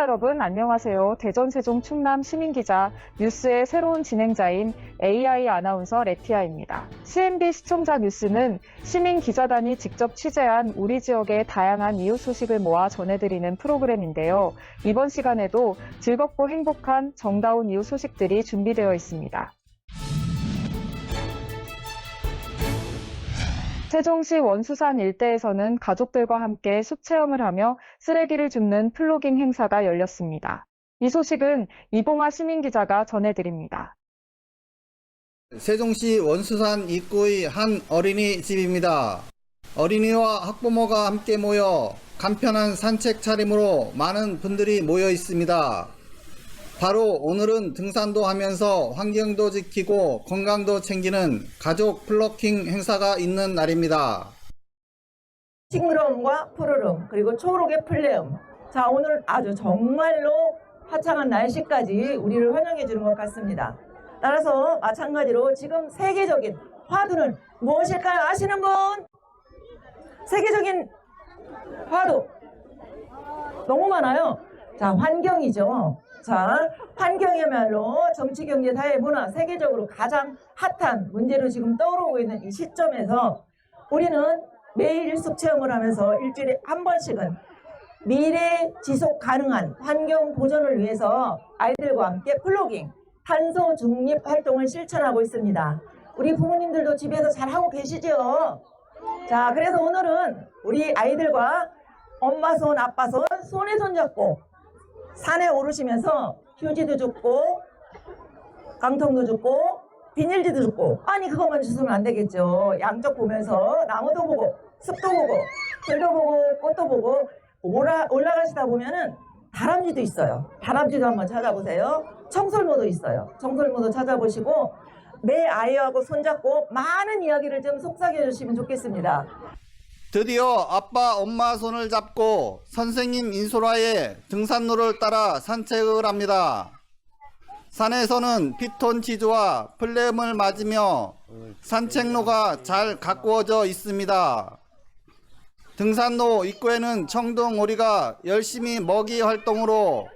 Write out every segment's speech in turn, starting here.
여러분 안녕하세요. 대전 세종 충남 시민 기자 뉴스의 새로운 진행자인 AI 아나운서 레티아입니다. CNB 시청자 뉴스는 시민 기자단이 직접 취재한 우리 지역의 다양한 이웃 소식을 모아 전해드리는 프로그램인데요. 이번 시간에도 즐겁고 행복한 정다운 이웃 소식들이 준비되어 있습니다. 세종시 원수산 일대에서는 가족들과 함께 숲 체험을 하며 쓰레기를 줍는 플로깅 행사가 열렸습니다. 이 소식은 이봉화 시민 기자가 전해드립니다. 세종시 원수산 입구의 한 어린이집입니다. 어린이와 학부모가 함께 모여 간편한 산책 차림으로 많은 분들이 모여 있습니다. 바로 오늘은 등산도 하면서 환경도 지키고 건강도 챙기는 가족 플러킹 행사가 있는 날입니다. 싱그러움과 푸르름 그리고 초록의 플레음. 자 오늘 아주 정말로 화창한 날씨까지 우리를 환영해 주는 것 같습니다. 따라서 마찬가지로 지금 세계적인 화두는 무엇일까요? 아시는 분? 세계적인 화두. 너무 많아요. 자 환경이죠 자 환경이야말로 정치 경제 사회 문화 세계적으로 가장 핫한 문제로 지금 떠오르고 있는 이 시점에서 우리는 매일 숲 체험을 하면서 일주일에 한 번씩은 미래 지속 가능한 환경 보존을 위해서 아이들과 함께 플로깅, 탄소 중립 활동을 실천하고 있습니다. 우리 부모님들도 집에서 잘 하고 계시죠? 자, 그래서 오늘은 우리 아이들과 엄마 손, 아빠 손, 손에 손 잡고 산에 오르시면서 휴지도 줍고 강통도 줍고 비닐지도 줍고. 아니 그것만 주시면 안 되겠죠. 양쪽 보면서 나무도 보고 숲도 보고 들도 보고 꽃도 보고 올라, 올라가시다 보면은 다람쥐도 있어요. 다람쥐도 한번 찾아보세요. 청설모도 있어요. 청설모도 찾아보시고 내 아이하고 손잡고 많은 이야기를 좀 속삭여 주시면 좋겠습니다 드디어 아빠 엄마 손을 잡고 선생님 인솔아의 등산로를 따라 산책을 합니다. 산에서는 피톤 치즈와 플레임을 맞으며 산책로가 잘 가꾸어져 있습니다. 등산로 입구에는 청둥오리가 열심히 먹이 활동으로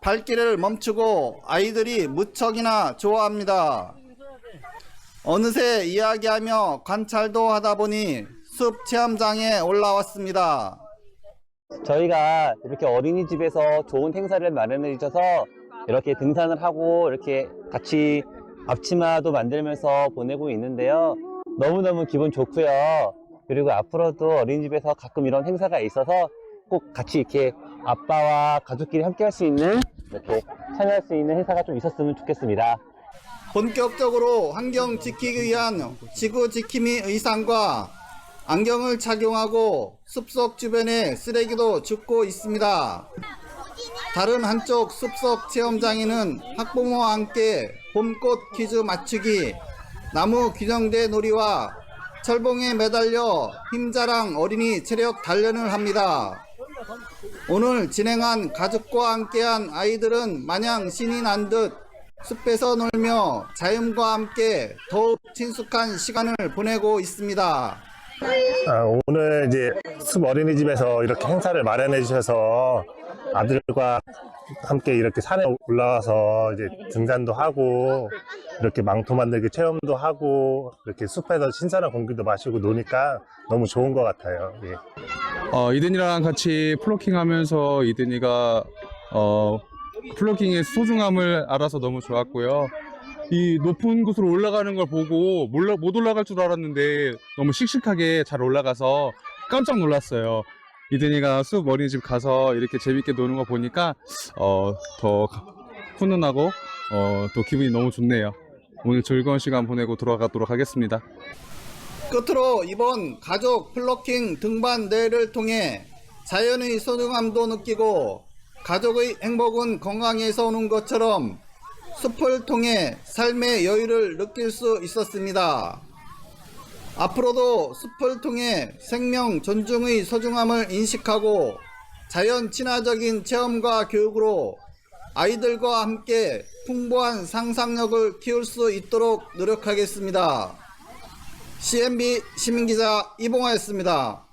발길을 멈추고 아이들이 무척이나 좋아합니다. 어느새 이야기하며 관찰도 하다 보니 숲 체험장에 올라왔습니다. 저희가 이렇게 어린이집에서 좋은 행사를 마련해 주셔서 이렇게 등산을 하고 이렇게 같이 앞치마도 만들면서 보내고 있는데요. 너무너무 기분 좋고요. 그리고 앞으로도 어린이집에서 가끔 이런 행사가 있어서 꼭 같이 이렇게 아빠와 가족끼리 함께 할 수 있는 이렇게 참여할 수 있는 행사가 좀 있었으면 좋겠습니다. 본격적으로 환경 지키기 위한 지구 지킴이 의상과 안경을 착용하고 숲속 주변에 쓰레기도 줍고 있습니다. 다른 한쪽 숲속 체험장에는 학부모와 함께 봄꽃 퀴즈 맞추기, 나무 균형대 놀이와 철봉에 매달려 힘자랑 어린이 체력 단련을 합니다. 오늘 진행한 가족과 함께한 아이들은 마냥 신이 난 듯 숲에서 놀며 자연과 함께 더욱 친숙한 시간을 보내고 있습니다. 아, 오늘 이제 숲 어린이집에서 이렇게 행사를 마련해 주셔서 아들과 함께 이렇게 산에 올라와서 이제 등산도 하고 이렇게 망토 만들기 체험도 하고 이렇게 숲에서 신선한 공기도 마시고 노니까 너무 좋은 것 같아요. 예. 어, 이든이랑 같이 플로킹 하면서 이든이가 어, 플로킹의 소중함을 알아서 너무 좋았고요. 이 높은 곳으로 올라가는 걸 보고 몰라, 못 올라갈 줄 알았는데 너무 씩씩하게 잘 올라가서 깜짝 놀랐어요. 이든이가 숲 어린이집 가서 이렇게 재밌게 노는 거 보니까 어, 더 훈훈하고 어, 또 기분이 너무 좋네요. 오늘 즐거운 시간 보내고 돌아가도록 하겠습니다. 끝으로 이번 가족 플로킹 등반 대회를 통해 자연의 소중함도 느끼고 가족의 행복은 건강에서 오는 것처럼 숲을 통해 삶의 여유를 느낄 수 있었습니다. 앞으로도 숲을 통해 생명 존중의 소중함을 인식하고 자연 친화적인 체험과 교육으로 아이들과 함께 풍부한 상상력을 키울 수 있도록 노력하겠습니다. CNB 시민기자 이봉화였습니다.